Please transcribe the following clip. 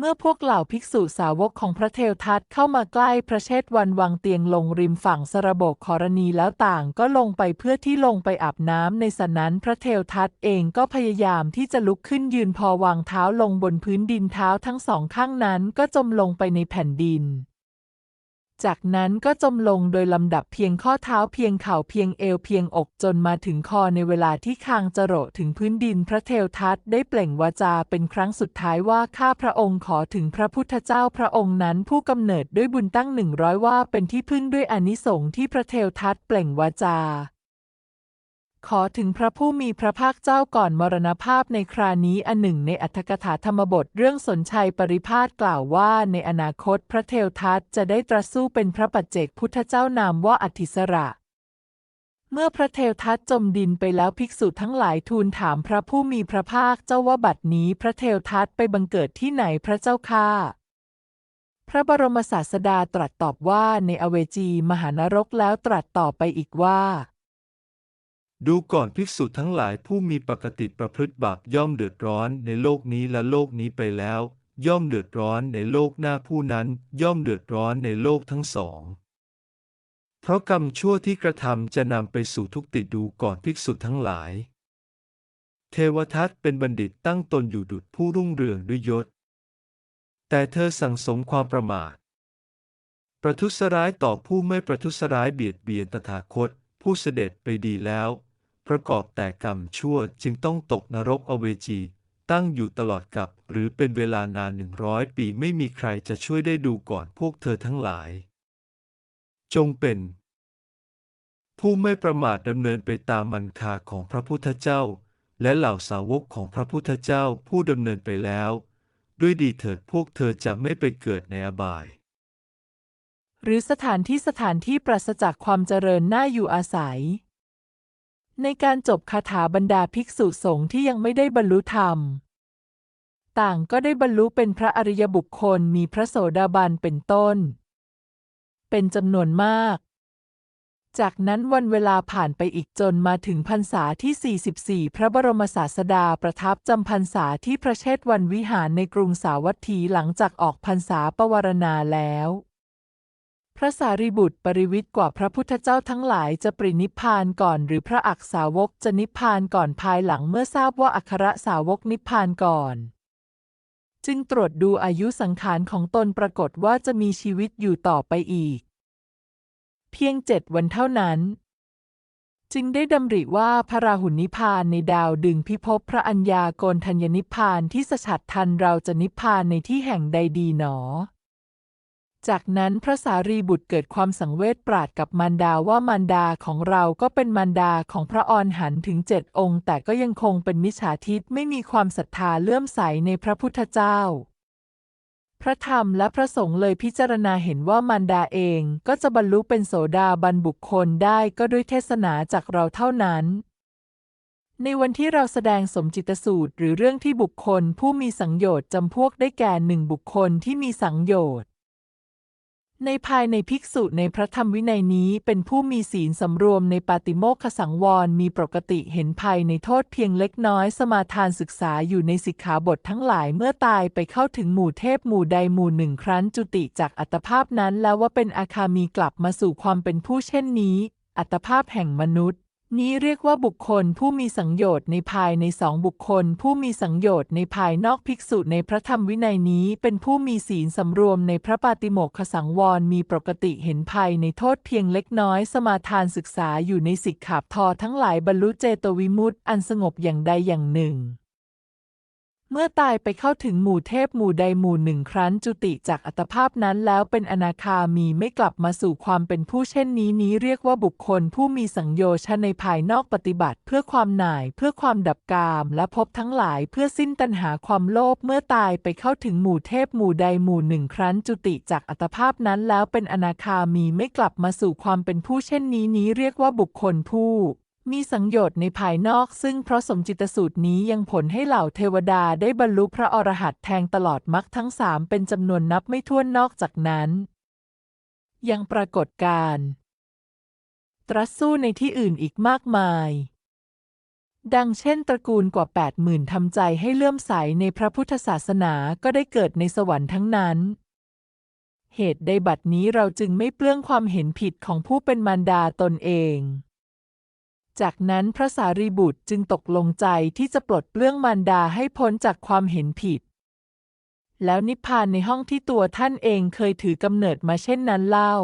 เมื่อพวกเหล่าภิกษุสาวกของพระเทวทัตเข้ามาใกล้พระเชษวันวางเตียงลงริมฝั่งสระบกขรณีแล้วต่างก็ลงไปเพื่อที่ลงไปอาบน้ำในสระนั้นพระเทวทัตเองก็พยายามที่จะลุกขึ้นยืนพอวางเท้าลงบนพื้นดินเท้าทั้งสองข้างนั้นก็จมลงไปในแผ่นดิน จากนั้นก็จมลงโดยลำดับเพียงข้อเท้าเพียงเข่าเพียงเอวเพียงอกจนมาถึงคอในเวลาที่คางจะโรดถึงพื้นดินพระเทวทัตได้เปล่งวาจาเป็นครั้งสุดท้ายว่าข้าพระองค์ขอถึงพระพุทธเจ้าพระองค์นั้นผู้กำเนิดด้วยบุญตั้งหนึ่งร้อยว่าเป็นที่พึ่งด้วยอนิสงส์ที่พระเทวทัตเปล่งวาจา ขอถึงพระผู้มีพระภาคเจ้าก่อนมรณภาพในครานี้อันหนึ่งในอัตถกถาธรรมบทเรื่องสนชัยปริพาสกล่าวว่าในอนาคตพระเทวทัตจะได้ตรัสสู้เป็นพระปัจเจกพุทธเจ้านามว่าอธิสระ เมื่อพระเทวทัตจมดินไปแล้วภิกษุทั้งหลายทูลถามพระผู้มีพระภาคเจ้าว่าบัดนี้พระเทวทัตไปบังเกิดที่ไหนพระเจ้าค่าพระบรมศาสดาตรัสตอบว่าในอเวจีมหานรกแล้วตรัสต่อไปอีกว่า ดูก่อนภิกษุทั้งหลายผู้มีปกติประพฤติบาปย่อมเดือดร้อนในโลกนี้และโลกนี้ไปแล้ว ย่อมเดือดร้อนในโลกหน้าผู้นั้น ย่อมเดือดร้อนในโลกทั้งสอง เพราะกรรมชั่วที่กระทำจะนำไปสู่ทุกติดูก่อนภิกษุทั้งหลาย เทวทัตเป็นบัณฑิตตั้งตนอยู่ดุจผู้รุ่งเรืองด้วยยศ แต่เธอสั่งสมความประมาท ประทุษร้ายต่อผู้ไม่ประทุษร้ายเบียดเบียนตถาคต ผู้เสด็จไปดีแล้ว ประกอบแต่กรรมชั่วจึงต้องตกนรกอเวจี ตั้งอยู่ตลอดกับ หรือเป็นเวลานานหนึ่งร้อยปีไม่มีใครจะช่วยได้ดูก่อนพวกเธอทั้งหลาย จงเป็น ผู้ไม่ประมาทดำเนินไปตามมันคาของพระพุทธเจ้า และเหล่าสาวกของพระพุทธเจ้าผู้ดำเนินไปแล้ว ด้วยดีเถิดพวกเธอจะไม่ไปเกิดในอบายหรือสถานที่สถานที่ปราศจากความเจริญน่าอยู่อาศัย ในการจบคาถาบรรดาภิกษุสงฆ์ที่ยังไม่ได้บรรลุธรรม ต่างก็ได้บรรลุเป็นพระอริยบุคคลมีพระโสดาบันเป็นต้น เป็นจำนวนมาก จากนั้นวันเวลาผ่านไปอีกจนมาถึงพรรษาที่ 44 พระบรมศาสดาประทับจำพรรษาที่พระเชษฐวันวิหารในกรุงสาวัตถีหลังจากออกพรรษาปวารณาแล้ว พระสารีบุตรปริวิตรกว่าพระพุทธเจ้าทั้งหลายจะปรินิพพานก่อนหรือพระอักษาวกจะนิพพานก่อนภายหลังเมื่อทราบว่าอัครสาวกนิพพานก่อน จึงตรวจดูอายุสังขารของตนปรากฏว่าจะมีชีวิตอยู่ต่อไปอีก เพียงเจ็ดวันเท่านั้น จึงได้ดำริว่าพระราหุนิพพานในดาวดึงพิภพพระอัญญาโกณทัญญนิพพานที่สฉัดทันเราจะนิพพานในที่แห่งใดดีหนอ จากนั้นพระสารีบุตรเกิดความสังเวชปราดกับมารดาว่ามารดาของเราก็เป็นมารดาของพระอรหันต์ถึงเจ็ดองค์ แต่ก็ยังคงเป็นมิจฉาทิฏไม่มีความศรัทธาเลื่อมใสในพระพุทธเจ้า พระธรรมและพระสงฆ์เลยพิจารณาเห็นว่ามารดาเองก็จะบรรลุเป็นโสดาบันบุคคลได้ก็ด้วยเทศนาจากเราเท่านั้นในวันที่เราแสดงสมจิตสูตร หรือเรื่องที่บุคคลผู้มีสังโยชน์จำพวกได้แก่หนึ่งบุคคลที่มีสังโยชน์ ในภายในภิกษุในพระธรรมวินัยนี้เป็นผู้มีศีลสำรวมในปาติโมกขสังวรมีปกติเห็นภัยในโทษเพียงเล็กน้อยสมาทานศึกษาอยู่ในสิกขาบททั้งหลายเมื่อตายไปเข้าถึงหมู่เทพหมู่ใดหมู่หนึ่งครั้นจุติจากอัตภาพนั้นแล้วว่าเป็นอาคามีกลับมาสู่ความเป็นผู้เช่นนี้ อัตภาพแห่งมนุษย์ นี้เรียกว่าบุคคลผู้มีสังโยชน์ในภายในสองบุคคล ผู้มีสังโยชน์ในภายนอกภิกษุในพระธรรมวินัยนี้ เป็นผู้มีศีลสำรวมในพระปาติโมกขสังวรมีปกติเห็นภัยในโทษเพียงเล็กน้อย สมาทานศึกษาอยู่ในสิกขาบทอทั้งหลายบรรลุเจโตวิมุตต์อันสงบอย่างใดอย่างหนึ่ง เมื่อตายไปเข้าถึงหมู่เทพหมู่ใดหมู่หนึ่งครั้นจุติจากอัตภาพนั้นแล้วเป็นอนาคามีไม่กลับมาสู่ความเป็นผู้เช่นนี้นี้เรียกว่าบุคคลผู้มีสังโยชน์ในภายนอกปฏิบัติ เพื่อความหน่ายเพื่อความดับกามและพบทั้งหลายเพื่อสิ้นตัณหาความโลภเมื่อตายไปเข้าถึงหมู่เทพหมู่ใดหมู่หนึ่งครั้นจุติจากอัตภาพนั้นแล้วเป็นอนาคามีไม่กลับมาสู่ความเป็นผู้เช่นนี้นี้เรียกว่าบุคคลผู้ มีสังโยชน์ในภายนอกซึ่งเพราะสมจิตสูตรนี้ยังผลให้เหล่าเทวดาได้บรรลุพระอรหันต์แทงตลอดมรรคทั้งสามเป็นจำนวนนับไม่ถ้วนนอกจากนั้น ยังปรากฏการตรัสสู้ในที่อื่นอีกมากมาย ดังเช่นตระกูลกว่าแปดหมื่นทำใจให้เลื่อมใสในพระพุทธศาสนาก็ได้เกิดในสวรรค์ทั้งนั้น เหตุใดบัดนี้เราจึงไม่เปลื้องความเห็นผิดของผู้เป็นมารดาตนเอง จากนั้นพระสารีบุตรจึงตกลงใจที่จะปลดเปลื้องมารดาให้พ้นจากความเห็นผิด แล้วนิพพานในห้องที่ตัวท่านเองเคยถือกำเนิดมาเช่นนั้นเล่า